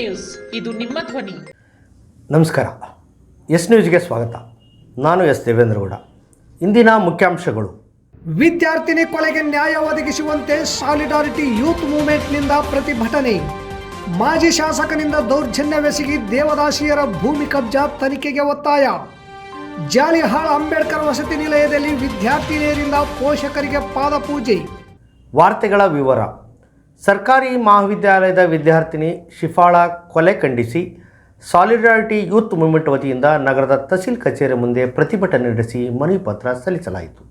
News. ಇದು ನಿಮ್ಮ ಧ್ವನಿ. ನಮಸ್ಕಾರ. ಎಸ್ ನ್ಯೂಸ್ಗೆ ಸ್ವಾಗತ. ನಾನು ಎಸ್ ದೇವೇಂದ್ರಗೌಡ ಇಂದಿನ ಮುಖ್ಯಾಂಶಗಳು. ವಿದ್ಯಾರ್ಥಿನಿ ಕೊಲೆಗೆ ನ್ಯಾಯ ಒದಗಿಸುವಂತೆ ಸಾಲಿಡಾರಿಟಿ ಯೂತ್ ಮೂವ್ಮೆಂಟ್ನಿಂದ ಪ್ರತಿಭಟನೆ. ಮಾಜಿ ಶಾಸಕನಿಂದ ದೌರ್ಜನ್ಯವೆಸಗಿ ದೇವದಾಸಿಯರ ಭೂಮಿ ಕಬ್ಜಾ ತನಿಖೆಗೆ ಒತ್ತಾಯ. ಜಾಲಿಹಾಳ್ ಅಂಬೇಡ್ಕರ್ ವಸತಿ ನಿಲಯದಲ್ಲಿ ವಿದ್ಯಾರ್ಥಿನಿಯರಿಂದ ಪೋಷಕರಿಗೆ ಪಾದಪೂಜೆ. ವಾರ್ತೆಗಳ ವಿವರ. ಸರ್ಕಾರಿ ಮಹಾವಿದ್ಯಾಲಯದ ವಿದ್ಯಾರ್ಥಿನಿ ಶಿಫಾಳ ಕೊಲೆ ಖಂಡಿಸಿ ಸಾಲಿಡಾರಿಟಿ ಯೂತ್ ಮೂವ್ಮೆಂಟ್ ವತಿಯಿಂದ ನಗರದ ತಹಸೀಲ್ ಕಚೇರಿ ಮುಂದೆ ಪ್ರತಿಭಟನೆ ನಡೆಸಿ ಮನವಿ ಪತ್ರ ಸಲ್ಲಿಸಲಾಯಿತು.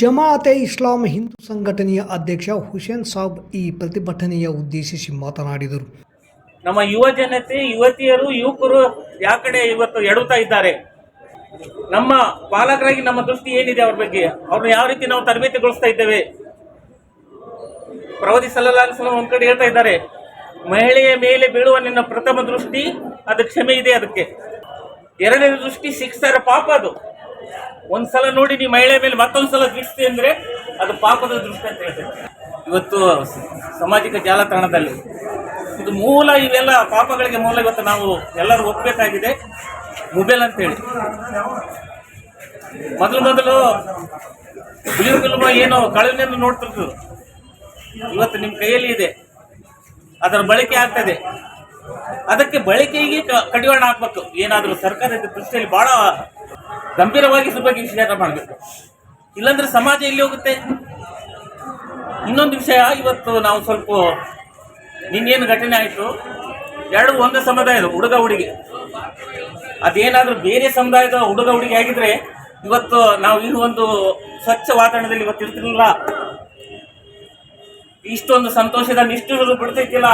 ಜಮಾಅತೆ ಇಸ್ಲಾಂ ಹಿಂದೂ ಸಂಘಟನೆಯ ಅಧ್ಯಕ್ಷ ಹುಸೇನ್ ಸಾಬ್ ಈ ಪ್ರತಿಭಟನೆಯ ಉದ್ದೇಶಿಸಿ ಮಾತನಾಡಿದರು. ನಮ್ಮ ಯುವ ಜನತೆ ಯುವತಿಯರು ಯುವಕರು ಯಾ ಕಡೆ ಇವತ್ತು ಎಡುತ್ತಾ ಇದ್ದಾರೆ? ನಮ್ಮ ಪಾಲಕರಾಗಿ ನಮ್ಮ ದೃಷ್ಟಿ ಏನಿದೆ ಅವ್ರ ಬಗ್ಗೆ? ಅವ್ರನ್ನ ಯಾವ ರೀತಿ ನಾವು ತರಬೇತಿಗೊಳಿಸ್ತಾ ಇದ್ದೇವೆ? ಪ್ರವಾದಿ ವಸಲ್ಲಂ ಒಂದ್ ಕಡೆ ಹೇಳ್ತಾ ಇದ್ದಾರೆ. ಮಹಿಳೆಯ ಮೇಲೆ ಬೀಳುವ ನಿನ್ನ ಪ್ರಥಮ ದೃಷ್ಟಿ, ಅದು ಕ್ಷಮೆ ಇದೆ ಅದಕ್ಕೆ. ಎರಡನೇ ದೃಷ್ಟಿ ಶಿಕ್ಷರ ಪಾಪ ಅದು. ಒಂದ್ಸಲ ನೋಡಿ ನೀ ಮಹಿಳೆ ಮೇಲೆ ಮತ್ತೊಂದು ಸಲ ದೃಷ್ಟಿ ಅಂದ್ರೆ ಅದು ಪಾಪದ ದೃಷ್ಟಿ ಅಂತ ಹೇಳ್ತೇವೆ ಇವತ್ತು ಸಾಮಾಜಿಕ ಜಾಲತಾಣದಲ್ಲಿ ಇದು ಮೂಲ ಇವೆಲ್ಲ ಪಾಪಗಳಿಗೆ ಮೂಲ ಇವತ್ತು ನಾವು ಎಲ್ಲರೂ ಒಪ್ಪಬೇಕಾಗಿದೆ ಮೊಬೈಲ್ ಅಂತ ಹೇಳಿ ಮೊದಲು ಮೊದಲು ಬಿಳಿ ಏನು ಕಳುವಿನಿಂದ ನೋಡ್ತಿರ್ತೀವಿ ಇವತ್ತು ನಿಮ್ಮ ಕೈಯಲ್ಲಿ ಇದೆ. ಅದರ ಬಳಕೆ ಆಗ್ತದೆ. ಅದಕ್ಕೆ ಬಳಕೆಗೆ ಕಡಿವಾಣ ಹಾಕ್ಬೇಕು. ಏನಾದರೂ ಸರ್ಕಾರದ ದೃಷ್ಟಿಯಲ್ಲಿ ಬಹಳ ಗಂಭೀರವಾಗಿ ಬಗ್ಗೆ ವಿಚಾರ ಮಾಡಬೇಕು. ಇಲ್ಲಾಂದ್ರೆ ಸಮಾಜ ಎಲ್ಲಿ ಹೋಗುತ್ತೆ? ಇನ್ನೊಂದು ವಿಷಯ, ಇವತ್ತು ನಾವು ಸ್ವಲ್ಪ ನಿನ್ನೇನು ಘಟನೆ ಆಯಿತು? ಎರಡು ಒಂದೇ ಸಮುದಾಯದ ಹುಡುಗ ಹುಡುಗಿ. ಅದೇನಾದರೂ ಬೇರೆ ಸಮುದಾಯದ ಹುಡುಗ ಹುಡುಗಿ ಆಗಿದ್ರೆ, ಇವತ್ತು ನಾವು ಈ ಒಂದು ಸ್ವಚ್ಛ ವಾತಾವರಣದಲ್ಲಿ ಇವತ್ತು ಇರ್ತಿರ್ಲಿಲ್ಲ. ಇಷ್ಟೊಂದು ಸಂತೋಷದ ನಿಷ್ಠುರು ಬಿಡ್ತೈತಿಲ್ಲ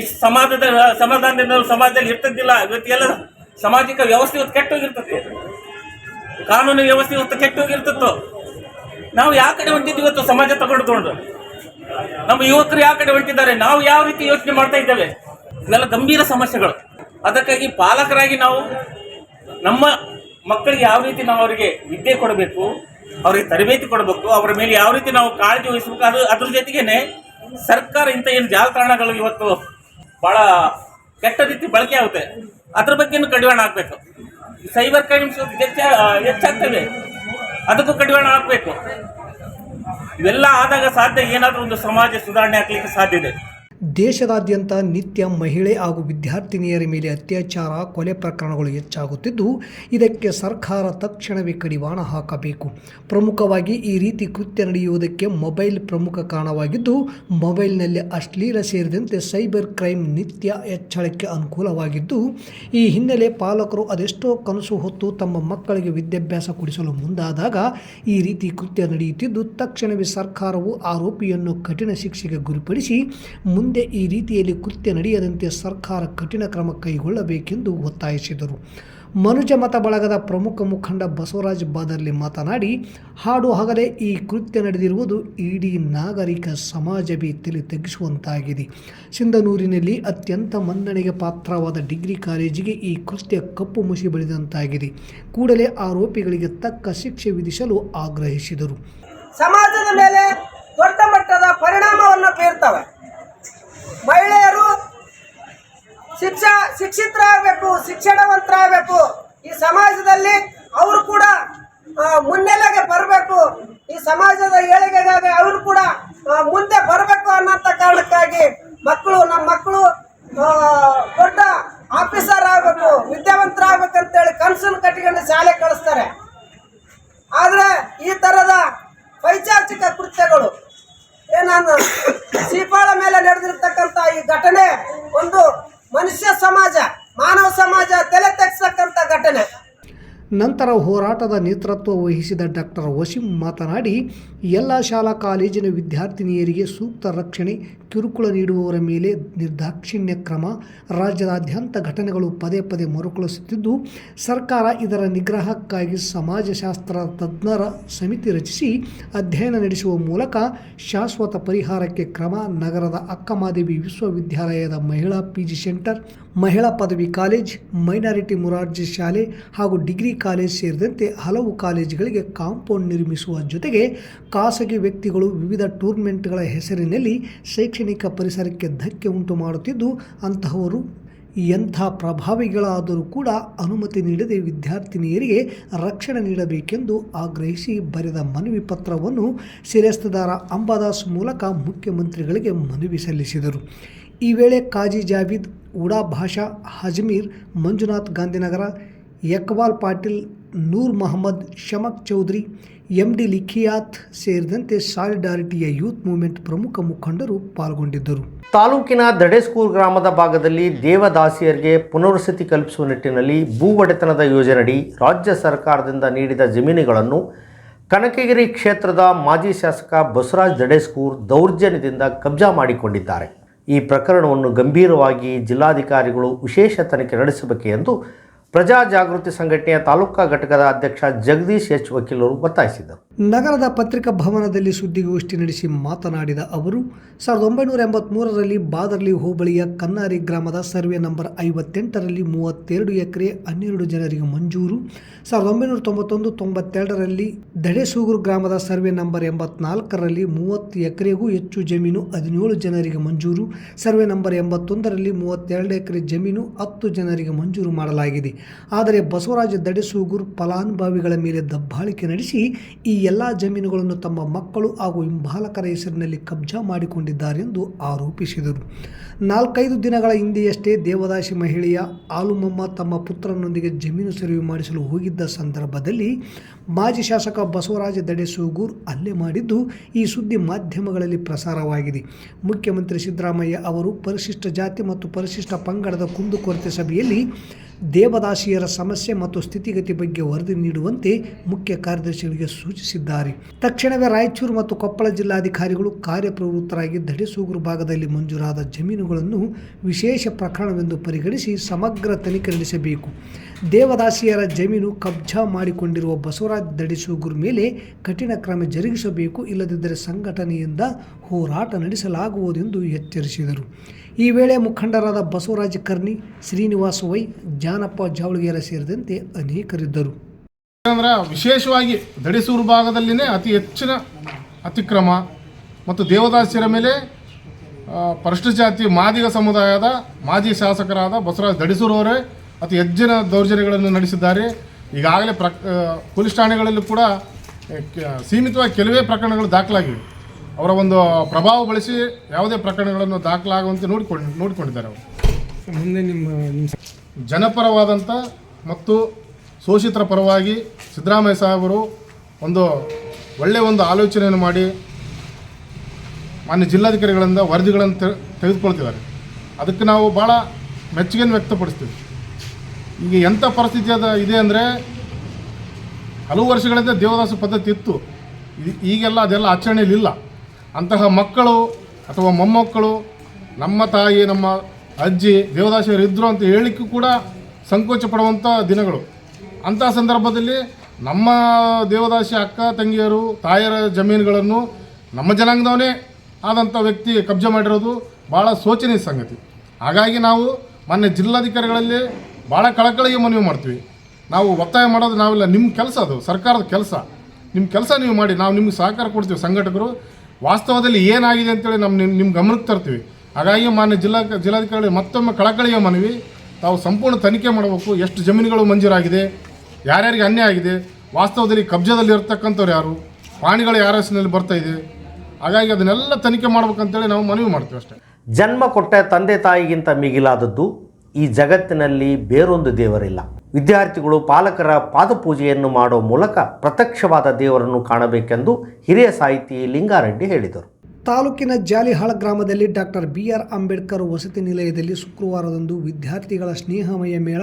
ಇಷ್ಟು ಸಮಾಜದ ಸಮಾಧಾನದಿಂದ ಸಮಾಜದಲ್ಲಿ ಇರ್ತಿದ್ದಿಲ್ಲ. ಇವತ್ತೆಲ್ಲ ಸಾಮಾಜಿಕ ವ್ಯವಸ್ಥೆ ಇವತ್ತು ಕೆಟ್ಟೋಗಿರ್ತದೆ. ಕಾನೂನು ವ್ಯವಸ್ಥೆ ಇವತ್ತು ಕೆಟ್ಟೋಗಿರ್ತಿತ್ತು ನಾವು ಯಾವ ಕಡೆ ಹೊಂಟಿದ್ವಿ ಇವತ್ತು ಸಮಾಜ ತಗೊಂಡು ನಮ್ಮ ಯುವಕರು ಯಾವ ಕಡೆ ಹೊಂಟಿದ್ದಾರೆ? ನಾವು ಯಾವ ರೀತಿ ಯೋಚನೆ ಮಾಡ್ತಾ ಇದ್ದೇವೆ? ಇವೆಲ್ಲ ಗಂಭೀರ ಸಮಸ್ಯೆಗಳು. ಅದಕ್ಕಾಗಿ ಪಾಲಕರಾಗಿ ನಾವು ನಮ್ಮ ಮಕ್ಕಳಿಗೆ ಯಾವ ರೀತಿ ನಾವು ಅವರಿಗೆ ವಿದ್ಯೆ ಕೊಡಬೇಕು? ಅವರಿಗೆ ತರಬೇತಿ ಕೊಡಬೇಕು, ಅವರ ಮೇಲೆ ಯಾವ ರೀತಿ ನಾವು ಕಾಳಜಿ ವಹಿಸಬೇಕು, ಅದು ಅದ್ರ ಜೊತೆಗೇನೆ ಸರ್ಕಾರ ಇಂಥ ಏನು ಜಾಲತಾಣಗಳು ಇವತ್ತು ಬಹಳ ಕೆಟ್ಟ ರೀತಿ ಬಳಕೆ ಆಗುತ್ತೆ. ಅದ್ರ ಬಗ್ಗೆನೂ ಕಡಿವಾಣ ಹಾಕ್ಬೇಕು. ಸೈಬರ್ ಕ್ರೈಮ್ಸ್ ಹೆಚ್ಚ ಹೆಚ್ಚಾಗ್ತವೆ. ಅದಕ್ಕೂ ಕಡಿವಾಣ ಹಾಕ್ಬೇಕು. ಇವೆಲ್ಲ ಆದಾಗ ಸಾಧ್ಯ ಏನಾದರೂ ಒಂದು ಸಮಾಜ ಸುಧಾರಣೆ ಆಗ್ಲಿಕ್ಕೆ ಸಾಧ್ಯ ಇದೆ. ದೇಶದಾದ್ಯಂತ ನಿತ್ಯ ಮಹಿಳೆ ಹಾಗೂ ವಿದ್ಯಾರ್ಥಿನಿಯರ ಮೇಲೆ ಅತ್ಯಾಚಾರ, ಕೊಲೆ ಪ್ರಕರಣಗಳು ಹೆಚ್ಚಾಗುತ್ತಿದ್ದು, ಇದಕ್ಕೆ ಸರ್ಕಾರ ತಕ್ಷಣವೇ ಕಡಿವಾಣ ಹಾಕಬೇಕು. ಪ್ರಮುಖವಾಗಿ ಈ ರೀತಿ ಕೃತ್ಯ ನಡೆಯುವುದಕ್ಕೆ ಮೊಬೈಲ್ ಪ್ರಮುಖ ಕಾರಣವಾಗಿದ್ದು, ಮೊಬೈಲ್ನಲ್ಲಿ ಅಶ್ಲೀಲ ಸೇರಿದಂತೆ ಸೈಬರ್ ಕ್ರೈಮ್ ನಿತ್ಯ ಹೆಚ್ಚಳಕ್ಕೆ ಅನುಕೂಲವಾಗಿದ್ದು, ಈ ಹಿನ್ನೆಲೆ ಪಾಲಕರು ಅದೆಷ್ಟೋ ಕನಸು ಹೊತ್ತು ತಮ್ಮ ಮಕ್ಕಳಿಗೆ ವಿದ್ಯಾಭ್ಯಾಸ ಕೊಡಿಸಲು ಮುಂದಾದಾಗ ಈ ರೀತಿ ಕೃತ್ಯ ನಡೆಯುತ್ತಿದ್ದು, ತಕ್ಷಣವೇ ಸರ್ಕಾರವು ಆರೋಪಿಯನ್ನು ಕಠಿಣ ಶಿಕ್ಷೆಗೆ ಗುರಿಪಡಿಸಿ ಮುಂದೆ ಈ ರೀತಿಯಲ್ಲಿ ಕೃತ್ಯ ನಡೆಯದಂತೆ ಸರ್ಕಾರ ಕಠಿಣ ಕ್ರಮ ಕೈಗೊಳ್ಳಬೇಕೆಂದು ಒತ್ತಾಯಿಸಿದರು. ಮನುಜ ಮತ ಬಳಗದ ಪ್ರಮುಖ ಮುಖಂಡ ಬಸವರಾಜ ಬಾದರ್ಲಿ ಮಾತನಾಡಿ, ಹಾಡು ಹಗಲೇ ಈ ಕೃತ್ಯ ನಡೆದಿರುವುದು ಇಡೀ ನಾಗರಿಕ ಸಮಾಜವೇ ತಲೆ ತೆಗೆಸುವಂತಾಗಿದೆ. ಸಿಂಧನೂರಿನಲ್ಲಿ ಅತ್ಯಂತ ಮನ್ನಣೆಗೆ ಪಾತ್ರವಾದ ಡಿಗ್ರಿ ಕಾಲೇಜಿಗೆ ಈ ಕೃತ್ಯ ಕಪ್ಪು ಮುಸಿ ಬಳಿದಂತಾಗಿದೆ. ಕೂಡಲೇ ಆರೋಪಿಗಳಿಗೆ ತಕ್ಕ ಶಿಕ್ಷೆ ವಿಧಿಸಲು ಆಗ್ರಹಿಸಿದರು. ಸಮಾಜದ ಮೇಲೆ ದೊಡ್ಡ ಮಟ್ಟದ ಪರಿಣಾಮವನ್ನು ಬೀರ್ತವೆ. ಮಹಿಳೆಯರು ಶಿಕ್ಷ ಶಿಕ್ಷಿತರಾಗಬೇಕು ಶಿಕ್ಷಣವಂತರಾಗಬೇಕು ಈ ಸಮಾಜದಲ್ಲಿ ಅವರು ಕೂಡ ಆ, ಮುನ್ನೆಲೆಗೆ ಬರಬೇಕು ಈ ಸಮಾಜದ ಏಳಿಗೆಗಾಗಿ ಅವರು ಕೂಡ ಆ, ಮುಂದೆ ಬರಬೇಕು ಅನ್ನೋಂಥ ಕಾರಣಕ್ಕಾಗಿ ಮಕ್ಕಳು ನಮ್ಮ ಮಕ್ಕಳು ಆ, ದೊಡ್ಡ ಆಫೀಸರ್ ಆಗಬೇಕು ವಿದ್ಯಾವಂತರಾಗಬೇಕಂತೇಳಿ ಕನಸನ್ನು ಕಟ್ಟಿಕೊಂಡು ಶಾಲೆ ಕಳಿಸ್ತಾರೆ ಆದ್ರೆ ಈ ತರದ ಪೈಚಾಚಿಕ ಕೃತ್ಯಗಳು ಏನಾನು ಸೀಪಾಳ ಮೇಲೆ ನಡೆದಿರ್ತಕ್ಕಂಥ ಈ ಘಟನೆ ಒಂದು ಮನುಷ್ಯ ಸಮಾಜ ಮಾನವ ಸಮಾಜ ತಲೆ ತೆಗ್ಸಕ್ಕಂಥ ಘಟನೆ. ನಂತರ ಹೋರಾಟದ ನೇತೃತ್ವ ವಹಿಸಿದ ಡಾಕ್ಟರ್ ವಸೀಂ ಮಾತನಾಡಿ, ಎಲ್ಲ ಶಾಲಾ ಕಾಲೇಜಿನ ವಿದ್ಯಾರ್ಥಿನಿಯರಿಗೆ ಸೂಕ್ತ ರಕ್ಷಣೆ, ಕಿರುಕುಳ ನೀಡುವವರ ಮೇಲೆ ನಿರ್ದಾಕ್ಷಿಣ್ಯ ಕ್ರಮ, ರಾಜ್ಯದಾದ್ಯಂತ ಘಟನೆಗಳು ಪದೇ ಪದೇ ಮರುಕಳಿಸುತ್ತಿದ್ದು, ಸರ್ಕಾರ ಇದರ ನಿಗ್ರಹಕ್ಕಾಗಿ ಸಮಾಜಶಾಸ್ತ್ರ ತಜ್ಞರ ಸಮಿತಿ ರಚಿಸಿ, ಅಧ್ಯಯನ ನಡೆಸುವ ಮೂಲಕ ಶಾಶ್ವತ ಪರಿಹಾರಕ್ಕೆ ಕ್ರಮ, ನಗರದ ಅಕ್ಕಮಾದೇವಿ ವಿಶ್ವವಿದ್ಯಾಲಯದ ಮಹಿಳಾ ಪಿ ಜಿ ಸೆಂಟರ್ ಮಹಿಳಾ ಪದವಿ ಕಾಲೇಜ್, ಮೈನಾರಿಟಿ ಮುರಾರ್ಜಿ ಶಾಲೆ ಹಾಗೂ ಡಿಗ್ರಿ ಕಾಲೇಜ್ ಸೇರಿದಂತೆ ಹಲವು ಕಾಲೇಜುಗಳಿಗೆ ಕಾಂಪೌಂಡ್ ನಿರ್ಮಿಸುವ ಜೊತೆಗೆ ಖಾಸಗಿ ವ್ಯಕ್ತಿಗಳು ವಿವಿಧ ಟೂರ್ನಮೆಂಟ್ಗಳ ಹೆಸರಿನಲ್ಲಿ ಶೈಕ್ಷಣಿಕ ಪರಿಸರಕ್ಕೆ ಧಕ್ಕೆ ಉಂಟು ಮಾಡುತ್ತಿದ್ದು, ಅಂತಹವರು ಎಂಥ ಪ್ರಭಾವಿಗಳಾದರೂ ಕೂಡ ಅನುಮತಿ ನೀಡದೆ ವಿದ್ಯಾರ್ಥಿನಿಯರಿಗೆ ರಕ್ಷಣೆ ನೀಡಬೇಕೆಂದು ಆಗ್ರಹಿಸಿ ಬರೆದ ಮನವಿ ಪತ್ರವನ್ನು ಶಿರಸ್ತದಾರ ಅಂಬಾದಾಸ್ ಮೂಲಕ ಮುಖ್ಯಮಂತ್ರಿಗಳಿಗೆ ಮನವಿ ಸಲ್ಲಿಸಿದರು. ಈ ವೇಳೆ ಕಾಜಿ ಜಾವೀದ್, ಉಡಾ ಭಾಷಾ ಹಜ್ಮೀರ್, ಮಂಜುನಾಥ್ ಗಾಂಧಿನಗರ ಯಕ್ವಾಲ್ ಪಾಟೀಲ್, ನೂರ್ ಮೊಹಮ್ಮದ್, ಶಮಕ್ ಚೌಧರಿ ಎಂ ಡಿ ಲಿಖಿಯಾತ್ ಸೇರಿದಂತೆ ಸಾಲಿಡಾರಿಟಿಯ ಯೂತ್ ಮೂವ್ಮೆಂಟ್ ಪ್ರಮುಖ ಮುಖಂಡರು ಪಾಲ್ಗೊಂಡಿದ್ದರು. ತಾಲೂಕಿನ ದಡೇಸ್ಕೂರ್ ಗ್ರಾಮದ ಭಾಗದಲ್ಲಿ ದೇವದಾಸಿಯರಿಗೆ ಪುನರ್ವಸತಿ ಕಲ್ಪಿಸುವ ನಿಟ್ಟಿನಲ್ಲಿ ಭೂ ಒಡೆತನದ ಯೋಜನೆಯಡಿ ರಾಜ್ಯ ಸರ್ಕಾರದಿಂದ ನೀಡಿದ ಜಮೀನುಗಳನ್ನು ಕನಕಗಿರಿ ಕ್ಷೇತ್ರದ ಮಾಜಿ ಶಾಸಕ ಬಸವರಾಜ್ ದಡೇಸ್ಕೂರ್ ದೌರ್ಜನ್ಯದಿಂದ ಕಬ್ಜಾ ಮಾಡಿಕೊಂಡಿದ್ದಾರೆ. ಈ ಪ್ರಕರಣವನ್ನು ಗಂಭೀರವಾಗಿ ಜಿಲ್ಲಾಧಿಕಾರಿಗಳು ವಿಶೇಷ ತನಿಖೆ ನಡೆಸಬೇಕು ಎಂದು ಪ್ರಜಾ ಜಾಗೃತಿ ಸಂಘಟನೆಯ ತಾಲೂಕಾ ಘಟಕದ ಅಧ್ಯಕ್ಷ ಜಗದೀಶ್ ಎಚ್ ವಕೀಲರು ಒತ್ತಾಯಿಸಿದರು. ನಗರದ ಪತ್ರಿಕಾ ಭವನದಲ್ಲಿ ಸುದ್ದಿಗೋಷ್ಠಿ ನಡೆಸಿ ಮಾತನಾಡಿದ ಅವರು, ಸಾವಿರದ ಒಂಬೈನೂರ ಎಂಬತ್ತ್ಮೂರರಲ್ಲಿ ಬಾದರ್ಲಿ ಹೋಬಳಿಯ ಕನ್ನಾರಿ ಗ್ರಾಮದ ಸರ್ವೆ ನಂಬರ್ ಐವತ್ತೆಂಟರಲ್ಲಿ ಮೂವತ್ತೆರಡು ಎಕರೆ ಹನ್ನೆರಡು ಜನರಿಗೆ ಮಂಜೂರು. ಸಾವಿರದ ಒಂಬೈನೂರ ತೊಂಬತ್ತೊಂದು, ತೊಂಬತ್ತೆರಡರಲ್ಲಿ ದಡೆಸೂಗೂರು ಗ್ರಾಮದ ಸರ್ವೆ ನಂಬರ್ ಎಂಬತ್ನಾಲ್ಕರಲ್ಲಿ ಮೂವತ್ತು ಎಕರೆಗೂ ಹೆಚ್ಚು ಜಮೀನು, ಹದಿನೇಳು ಜನರಿಗೆ ಮಂಜೂರು. ಸರ್ವೆ ನಂಬರ್ ಎಂಬತ್ತೊಂದರಲ್ಲಿ ಮೂವತ್ತೆರಡು ಎಕರೆ ಜಮೀನು, ಹತ್ತು ಜನರಿಗೆ ಮಂಜೂರು ಮಾಡಲಾಗಿದೆ. ಆದರೆ ಬಸವರಾಜ ದಡೇಸೂಗೂರು ಫಲಾನುಭವಿಗಳ ಮೇಲೆ ದಬ್ಬಾಳಿಕೆ ನಡೆಸಿ ಈ ಎಲ್ಲ ಜಮೀನುಗಳನ್ನು ತಮ್ಮ ಮಕ್ಕಳು ಹಾಗೂ ಹಿಂಬಾಲಕರ ಹೆಸರಿನಲ್ಲಿ ಕಬ್ಜಾ ಮಾಡಿಕೊಂಡಿದ್ದಾರೆ ಎಂದು ಆರೋಪಿಸಿದರು. ನಾಲ್ಕೈದು ದಿನಗಳ ಹಿಂದೆಯಷ್ಟೇ ದೇವದಾಸಿ ಮಹಿಳೆಯ ಆಲುಮಮ್ಮ ತಮ್ಮ ಪುತ್ರನೊಂದಿಗೆ ಜಮೀನು ಸರ್ವೆ ಮಾಡಿಸಲು ಹೋಗಿದ್ದ ಸಂದರ್ಭದಲ್ಲಿ ಮಾಜಿ ಶಾಸಕ ಬಸವರಾಜ ದಡೆಸೂಗೂರ್ ಹಲ್ಲೆ ಮಾಡಿದ್ದು ಈ ಸುದ್ದಿ ಮಾಧ್ಯಮಗಳಲ್ಲಿ ಪ್ರಸಾರವಾಗಿದೆ. ಮುಖ್ಯಮಂತ್ರಿ ಸಿದ್ದರಾಮಯ್ಯ ಅವರು ಪರಿಶಿಷ್ಟ ಜಾತಿ ಮತ್ತು ಪರಿಶಿಷ್ಟ ಪಂಗಡದ ಕುಂದುಕೊರತೆ ಸಭೆಯಲ್ಲಿ ದೇವದಾಸಿಯರ ಸಮಸ್ಯೆ ಮತ್ತು ಸ್ಥಿತಿಗತಿ ಬಗ್ಗೆ ವರದಿ ನೀಡುವಂತೆ ಮುಖ್ಯ ಕಾರ್ಯದರ್ಶಿಗಳಿಗೆ ಸೂಚಿಸಿದ್ದಾರೆ. ತಕ್ಷಣವೇ ರಾಯಚೂರು ಮತ್ತು ಕೊಪ್ಪಳ ಜಿಲ್ಲಾಧಿಕಾರಿಗಳು ಕಾರ್ಯಪ್ರವೃತ್ತರಾಗಿ ದಡಿಸೂಗುರು ಭಾಗದಲ್ಲಿ ಮಂಜೂರಾದ ಜಮೀನುಗಳನ್ನು ವಿಶೇಷ ಪ್ರಕರಣವೆಂದು ಪರಿಗಣಿಸಿ ಸಮಗ್ರ ತನಿಖೆ ನಡೆಸಬೇಕು. ದೇವದಾಸಿಯರ ಜಮೀನು ಕಬ್ಜಾ ಮಾಡಿಕೊಂಡಿರುವ ಬಸವರಾಜ್ ದಡಿಸುಗುರ್ ಮೇಲೆ ಕಠಿಣ ಕ್ರಮ ಜರುಗಿಸಬೇಕು ಇಲ್ಲದಿದ್ದರೆ ಸಂಘಟನೆಯಿಂದ ಹೋರಾಟ ನಡೆಸಲಾಗುವುದೆಂದು ಎಚ್ಚರಿಸಿದರು. ಈ ವೇಳೆ ಮುಖಂಡರಾದ ಬಸವರಾಜ ಕರ್ಣಿ, ಶ್ರೀನಿವಾಸ ವೈ, ಜಾನಪ್ಪ ಜಾವಳಗಿಯರ ಸೇರಿದಂತೆ ಅನೇಕರಿದ್ದರು. ಅಂದ್ರೆ ವಿಶೇಷವಾಗಿ ದಡಿಸೂರು ಭಾಗದಲ್ಲಿನೇ ಅತಿ ಹೆಚ್ಚಿನ ಅತಿಕ್ರಮ ಮತ್ತು ದೇವದಾಸಿಯರ ಮೇಲೆ ಪರಿಷ್ಠ ಜಾತಿ ಮಾದಿಗ ಸಮುದಾಯದ ಮಾಜಿ ಶಾಸಕರಾದ ಬಸವರಾಜ ದಡಿಸೂರು ಅವರೇ ಅತಿ ಹೆಚ್ಚಿನ ದೌರ್ಜನ್ಯಗಳನ್ನು ನಡೆಸಿದ್ದಾರೆ. ಈಗಾಗಲೇ ಪ್ರ ಪೊಲೀಸ್ ಠಾಣೆಗಳಲ್ಲೂ ಕೂಡ ಸೀಮಿತವಾಗಿ ಕೆಲವೇ ಪ್ರಕರಣಗಳು ದಾಖಲಾಗಿವೆ. ಅವರ ಒಂದು ಪ್ರಭಾವ ಬಳಸಿ ಯಾವುದೇ ಪ್ರಕರಣಗಳನ್ನು ದಾಖಲಾಗುವಂತೆ ನೋಡಿಕೊಂಡು ನೋಡಿಕೊಂಡಿದ್ದಾರೆ ಅವರು. ಮುಂದೆ ನಿಮ್ಮ ಜನಪರವಾದಂಥ ಮತ್ತು ಶೋಷಿತರ ಪರವಾಗಿ ಸಿದ್ದರಾಮಯ್ಯ ಸಾಹೇಬರು ಒಂದು ಒಳ್ಳೆಯ ಒಂದು ಆಲೋಚನೆಯನ್ನು ಮಾಡಿ ಮಾನ್ಯ ಜಿಲ್ಲಾಧಿಕಾರಿಗಳಿಂದ ವರದಿಗಳನ್ನು ತೆಗೆದುಕೊಳ್ತಿದ್ದಾರೆ. ಅದಕ್ಕೆ ನಾವು ಭಾಳ ಮೆಚ್ಚುಗೆಯನ್ನು ವ್ಯಕ್ತಪಡಿಸ್ತೀವಿ. ಈಗ ಎಂಥ ಪರಿಸ್ಥಿತಿ ಅದ, ಇದೆ ಅಂದರೆ ಹಲವು ವರ್ಷಗಳಿಂದ ದೇವದಾಸ ಪದ್ಧತಿ ಇತ್ತು. ಈಗೆಲ್ಲ ಅದೆಲ್ಲ ಆಚರಣೆಯಲ್ಲಿಲ್ಲ ಅಂತಹ ಮಕ್ಕಳು ಅಥವಾ ಮೊಮ್ಮಕ್ಕಳು, ನಮ್ಮ ತಾಯಿ, ನಮ್ಮ ಅಜ್ಜಿ ದೇವದಾಸಿಯರು ಇದ್ದರು ಅಂತ ಹೇಳಲಿಕ್ಕೂ ಕೂಡ ಸಂಕೋಚ ಪಡುವಂಥ ದಿನಗಳು. ಅಂಥ ಸಂದರ್ಭದಲ್ಲಿ ನಮ್ಮ ದೇವದಾಸಿ ಅಕ್ಕ, ತಂಗಿಯರು ತಾಯರ ಜಮೀನುಗಳನ್ನು ನಮ್ಮ ಜನಾಂಗದವನೇ ಆದಂಥ ವ್ಯಕ್ತಿ ಕಬ್ಜೆ ಮಾಡಿರೋದು ಭಾಳ ಶೋಚನೀಯ ಸಂಗತಿ. ಹಾಗಾಗಿ ನಾವು ಮೊನ್ನೆ ಜಿಲ್ಲಾಧಿಕಾರಿಗಳಲ್ಲಿ ಭಾಳ ಕಳಕಳಿಗೆ ಮನವಿ ಮಾಡ್ತೀವಿ. ನಾವು ಒತ್ತಾಯ ಮಾಡೋದು ನಾವೆಲ್ಲ ನಿಮ್ಮ ಕೆಲಸ ಅದು, ಸರ್ಕಾರದ ಕೆಲಸ. ನಿಮ್ಮ ಕೆಲಸ ನೀವು ಮಾಡಿ, ನಾವು ನಿಮ್ಗೆ ಸಹಕಾರ ಕೊಡ್ತೀವಿ ಸಂಘಟಕರು. ವಾಸ್ತವದಲ್ಲಿ ಏನಾಗಿದೆ ಅಂತೇಳಿ ನಮ್ಮ ನಿಮ್ಮ ನಿಮ್ಮ ಗಮನಕ್ಕೆ ತರ್ತೀವಿ. ಹಾಗಾಗಿ ಮಾನ್ಯ ಜಿಲ್ಲಾ ಜಿಲ್ಲಾಧಿಕಾರಿ ಮತ್ತೊಮ್ಮೆ ಕಳಕಳಿಯ ಮನವಿ. ತಾವು ಸಂಪೂರ್ಣ ತನಿಖೆ ಮಾಡಬೇಕು. ಎಷ್ಟು ಜಮೀನುಗಳು ಮಂಜೂರಾಗಿದೆ, ಯಾರ್ಯಾರಿಗೆ ಅನ್ಯಾಯ ಆಗಿದೆ, ವಾಸ್ತವದಲ್ಲಿ ಕಬ್ಜದಲ್ಲಿ ಇರ್ತಕ್ಕಂಥವ್ರು ಯಾರು, ಪ್ರಾಣಿಗಳು ಯಾರ ಹೆಸರಿನಲ್ಲಿ ಬರ್ತಾ ಇದೆ. ಹಾಗಾಗಿ ಅದನ್ನೆಲ್ಲ ತನಿಖೆ ಮಾಡ್ಬೇಕಂತೇಳಿ ನಾವು ಮನವಿ ಮಾಡ್ತೀವಿ ಅಷ್ಟೇ. ಜನ್ಮ ಕೊಟ್ಟ ತಂದೆ ತಾಯಿಗಿಂತ ಮಿಗಿಲಾದದ್ದು ಈ ಜಗತ್ತಿನಲ್ಲಿ ಬೇರೊಂದು ದೇವರಿಲ್ಲ. ವಿದ್ಯಾರ್ಥಿಗಳು ಪಾಲಕರ ಪಾದಪೂಜೆಯನ್ನು ಮಾಡುವ ಮೂಲಕ ಪ್ರತ್ಯಕ್ಷವಾದ ದೇವರನ್ನು ಕಾಣಬೇಕೆಂದು ಹಿರಿಯ ಸಾಹಿತಿ ಲಿಂಗಾರೆಡ್ಡಿ ಹೇಳಿದರು. ತಾಲೂಕಿನ ಜಾಲಿಹಾಳ ಗ್ರಾಮದಲ್ಲಿ ಡಾಕ್ಟರ್ ಬಿ ಆರ್ ಅಂಬೇಡ್ಕರ್ ವಸತಿ ನಿಲಯದಲ್ಲಿ ಶುಕ್ರವಾರದಂದು ವಿದ್ಯಾರ್ಥಿಗಳ ಸ್ನೇಹಮಯ ಮೇಳ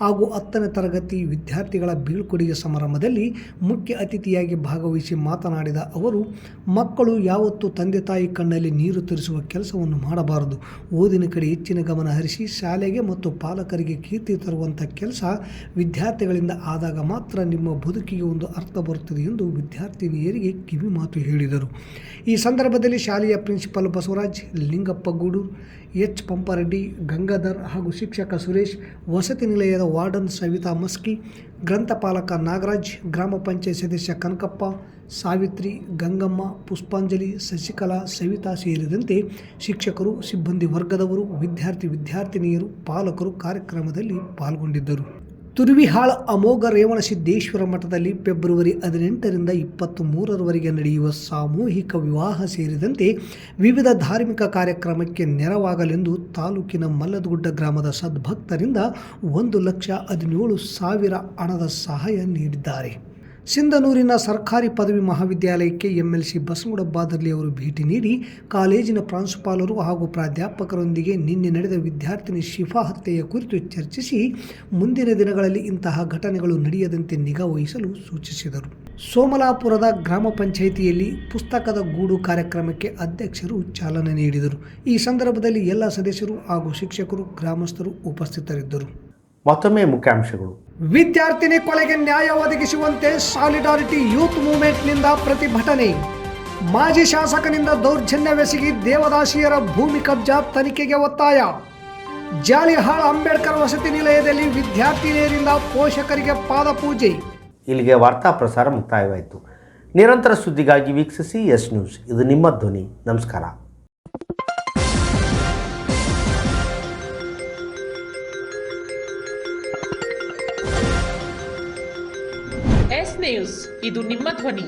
ಹಾಗೂ ಹತ್ತನೇ ತರಗತಿ ವಿದ್ಯಾರ್ಥಿಗಳ ಬೀಳ್ಕೊಡುಗೆ ಸಮಾರಂಭದಲ್ಲಿ ಮುಖ್ಯ ಅತಿಥಿಯಾಗಿ ಭಾಗವಹಿಸಿ ಮಾತನಾಡಿದ ಅವರು, ಮಕ್ಕಳು ಯಾವತ್ತೂ ತಂದೆ ತಾಯಿ ಕಣ್ಣಲ್ಲಿ ನೀರು ತರಿಸುವ ಕೆಲಸವನ್ನು ಮಾಡಬಾರದು. ಓದಿನ ಕಡೆ ಹೆಚ್ಚಿನ ಗಮನ ಹರಿಸಿ ಶಾಲೆಗೆ ಮತ್ತು ಪಾಲಕರಿಗೆ ಕೀರ್ತಿ ತರುವಂಥ ಕೆಲಸ ವಿದ್ಯಾರ್ಥಿಗಳಿಂದ ಆದಾಗ ಮಾತ್ರ ನಿಮ್ಮ ಬದುಕಿಗೆ ಒಂದು ಅರ್ಥ ಬರುತ್ತದೆ ಎಂದು ವಿದ್ಯಾರ್ಥಿನಿಯರಿಗೆ ಕಿವಿ ಮಾತು ಹೇಳಿದರು. ಈ ಸಂದರ್ಭದಲ್ಲಿ ಶಾಲೆಯ ಪ್ರಿನ್ಸಿಪಾಲ್ ಬಸವರಾಜ್, ಲಿಂಗಪ್ಪ ಗೂಡೂರು ಎಚ್. ಪಂಪಾರೆಡ್ಡಿ, ಗಂಗಾಧರ್ ಹಾಗೂ ಶಿಕ್ಷಕ ಸುರೇಶ್, ವಸತಿ ನಿಲಯದ ವಾರ್ಡನ್ ಸವಿತಾ ಮಸ್ಕಿ, ಗ್ರಂಥಪಾಲಕ ನಾಗರಾಜ್, ಗ್ರಾಮ ಪಂಚಾಯತ್ ಸದಸ್ಯ ಕನಕಪ್ಪ, ಸಾವಿತ್ರಿ, ಗಂಗಮ್ಮ, ಪುಷ್ಪಾಂಜಲಿ, ಶಶಿಕಲಾ, ಸವಿತಾ ಸೇರಿದಂತೆ ಶಿಕ್ಷಕರು, ಸಿಬ್ಬಂದಿ ವರ್ಗದವರು, ವಿದ್ಯಾರ್ಥಿ, ವಿದ್ಯಾರ್ಥಿನಿಯರು, ಪಾಲಕರು ಕಾರ್ಯಕ್ರಮದಲ್ಲಿ ಪಾಲ್ಗೊಂಡಿದ್ದರು. ತುರುವಿಹಾಳ ಅಮೋಘ ರೇವಣಸಿದ್ದೇಶ್ವರ ಮಠದಲ್ಲಿ ಫೆಬ್ರವರಿ ಹದಿನೆಂಟರಿಂದ ಇಪ್ಪತ್ತ್ ಮೂರರವರೆಗೆ ನಡೆಯುವ ಸಾಮೂಹಿಕ ವಿವಾಹ ಸೇರಿದಂತೆ ವಿವಿಧ ಧಾರ್ಮಿಕ ಕಾರ್ಯಕ್ರಮಕ್ಕೆ ನೆರವಾಗಲೆಂದು ತಾಲೂಕಿನ ಮಲ್ಲದಗುಡ್ಡ ಗ್ರಾಮದ ಸದ್ಭಕ್ತರಿಂದ ಒಂದು ಲಕ್ಷ ಹದಿನೇಳು ಸಾವಿರ ಹಣದ ಸಹಾಯ ನೀಡಿದ್ದಾರೆ. ಸಿಂಧನೂರಿನ ಸರ್ಕಾರಿ ಪದವಿ ಮಹಾವಿದ್ಯಾಲಯಕ್ಕೆ ಎಂಎಲ್ಸಿ ಬಾದರ್ಲಿ ಅವರು ಭೇಟಿ ನೀಡಿ ಕಾಲೇಜಿನ ಪ್ರಾಂಶುಪಾಲರು ಹಾಗೂ ಪ್ರಾಧ್ಯಾಪಕರೊಂದಿಗೆ ನಿನ್ನೆ ನಡೆದ ವಿದ್ಯಾರ್ಥಿನಿ ಶಿಫಾ ಹತ್ಯೆಯ ಕುರಿತು ಚರ್ಚಿಸಿ ಮುಂದಿನ ದಿನಗಳಲ್ಲಿ ಇಂತಹ ಘಟನೆಗಳು ನಡೆಯದಂತೆ ನಿಗಾ ವಹಿಸಲು ಸೂಚಿಸಿದರು. ಸೋಮಲಾಪುರದ ಗ್ರಾಮ ಪಂಚಾಯಿತಿಯಲ್ಲಿ ಪುಸ್ತಕದ ಗೂಡು ಕಾರ್ಯಕ್ರಮಕ್ಕೆ ಅಧ್ಯಕ್ಷರು ಚಾಲನೆ ನೀಡಿದರು. ಈ ಸಂದರ್ಭದಲ್ಲಿ ಎಲ್ಲ ಸದಸ್ಯರು ಹಾಗೂ ಶಿಕ್ಷಕರು ಗ್ರಾಮಸ್ಥರು ಉಪಸ್ಥಿತರಿದ್ದರು. ಮತ್ತೊಮ್ಮೆ ಮುಖ್ಯಾಂಶಗಳು. ವಿದ್ಯಾರ್ಥಿನಿ ಕೊಲೆಗೆ ನ್ಯಾಯ ಒದಗಿಸುವಂತೆ ಸಾಲಿಡಾರಿಟಿ ಯೂತ್ ಮೂವ್ಮೆಂಟ್ನಿಂದ ಪ್ರತಿಭಟನೆ. ಮಾಜಿ ಶಾಸಕನಿಂದ ದೌರ್ಜನ್ಯವೆಸಗಿ ದೇವದಾಸಿಯರ ಭೂಮಿ ಕಬ್ಜಾ ತನಿಖೆಗೆ ಒತ್ತಾಯ. ಜಾಲಿಹಾಳ್ ಅಂಬೇಡ್ಕರ್ ವಸತಿ ನಿಲಯದಲ್ಲಿ ವಿದ್ಯಾರ್ಥಿನಿಯರಿಂದ ಪೋಷಕರಿಗೆ ಪಾದಪೂಜೆ. ಇಲ್ಲಿಗೆ ವಾರ್ತಾ ಪ್ರಸಾರ ಮುಕ್ತಾಯವಾಯಿತು. ನಿರಂತರ ಸುದ್ದಿಗಾಗಿ ವೀಕ್ಷಿಸಿ ಎಸ್ ನ್ಯೂಸ್. ಇದು ನಿಮ್ಮ ಧ್ವನಿ. ನಮಸ್ಕಾರ. ನ್ಯೂಸ್ ಇದು ನಿಮ್ಮ ಧ್ವನಿ